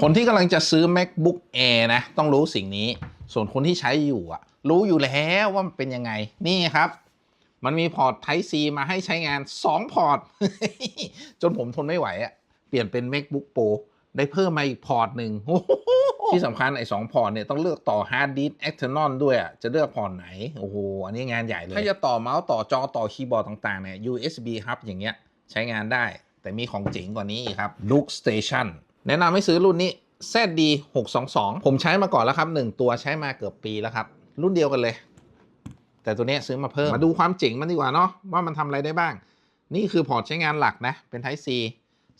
คนที่กำลังจะซื้อ macbook air นะ ต้องรู้สิ่งนี้ ส่วนคนที่ใช้อยู่อะรู้อยู่แล้วว่ามันเป็นยังไง นี่ครับ มันมีพอร์ต Type C มาให้ใช้งาน 2 พอร์ต จนผมทนไม่ไหวอะเปลี่ยนเป็น macbook pro ได้เพิ่มมาอีกพอร์ตหนึ่งที่สำคัญไอ้สองพอร์ตเนี่ยต้องเลือกต่อ hard disk external ด้วยอะจะเลือกพอร์ตไหน โอ้โห อันนี้งานใหญ่เลย ถ้าจะต่อเมาส์ต่อจอต่อคีย์บอร์ดต่างๆเนี่ย USB hub อย่างเงี้ยใช้งานได้ แต่มีของเจ๋งกว่านี้ครับ Look Station แนะนำให้ซื้อรุ่นนี้ ZD 622 ผมใช้มาก่อนแล้วครับ 1 ตัวใช้มาเกือบปีแล้วครับ รุ่นเดียวกันเลย แต่ตัวนี้ซื้อมาเพิ่ม มาดูความเจ๋งมันดีกว่าเนาะว่ามันทำอะไรได้บ้าง นี่คือพอร์ตใช้งานหลักนะ เป็น Type C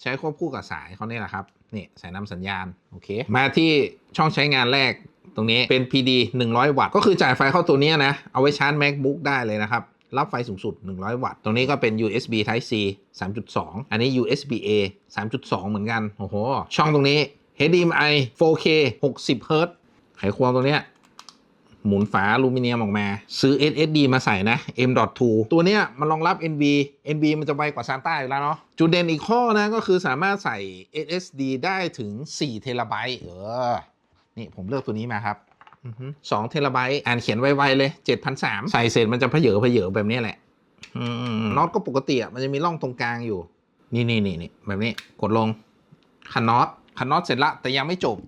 ใช้ควบคู่กับสายเขาเนี่ยแหละครับนี่สายนำสัญญาณโอเค มาที่ช่องใช้งานแรกตรงนี้เป็น PD 100 วัตต์ก็คือจ่ายไฟเข้าตัวนี้นะ เอาไว้ชาร์จ MacBook ได้เลยนะครับ รับไฟสูงสุด 100 วัตต์ ตรงนี้ก็เป็น USB Type C 3.2 อันนี้ USB A 3.2 เหมือนกัน โอ้โห ช่องตรงนี้ HDMI 4K 60 Hz ไขควงตรงเนี้ยหมุนฝาอลูมิเนียมออกมา ซื้อ SSD มาใส่นะ M.2 ตัวเนี้ยมันรองรับ NV NV มันจะไวกว่า SATA อยู่แล้วเนาะจุดเด่นอีกข้อนะก็คือสามารถใส่ SSD ได้ถึง4เทราไบต์เออ นี่ผมเลือกตัวนี้มาครับ อือฮึ2เทราไบต์อ่านเขียนไวๆเลย7,300ใส่เสร็จมันจะเพเยอเพเยอแบบนี้แหละน็อตก็ปกติอะมันจะมีร่องตรงกลางอยู่ นี่นี่นี่นี่แบบนี้กดลงคันน็อตคันน็อตเสร็จละแต่ยังไม่จบ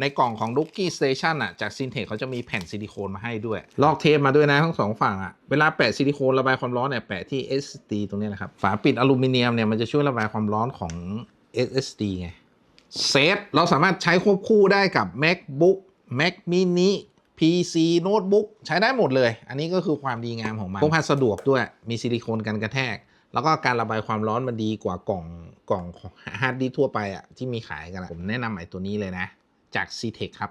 ในกล่องของ d o o k i e Station อะจากซินเทคเขาจะมีแผ่นซิลิโคนมาให้ด้วย ลอกเทปมาด้วยนะทั้งสองฝั่งอะ เวลาแปะซิลิโคนระบายความร้อนเนี่ยแปะที่ SSD ตรงนี้นะครับ ฝาปิดอลูมิเนียมเนี่ยมันจะช่วยระบายความร้อนของ SSD ไงเซฟเราสามารถใช้ควบคู่ได้กับ MacBook Mac mini PC โน้ตบุ๊กใช้ได้หมดเลย อันนี้ก็คือความดีงามของมันพกพาสะดวกด้วย มีซิลิโคนกันกระแทก แล้วก็การระบายความร้อนมันดีกว่ากล่องกล่องฮาร์ดดิสทั่วไปอะที่มีขายกันอะผมแนะนำไอ้ตัวนี้เลยนะ จาก c t e c ครับ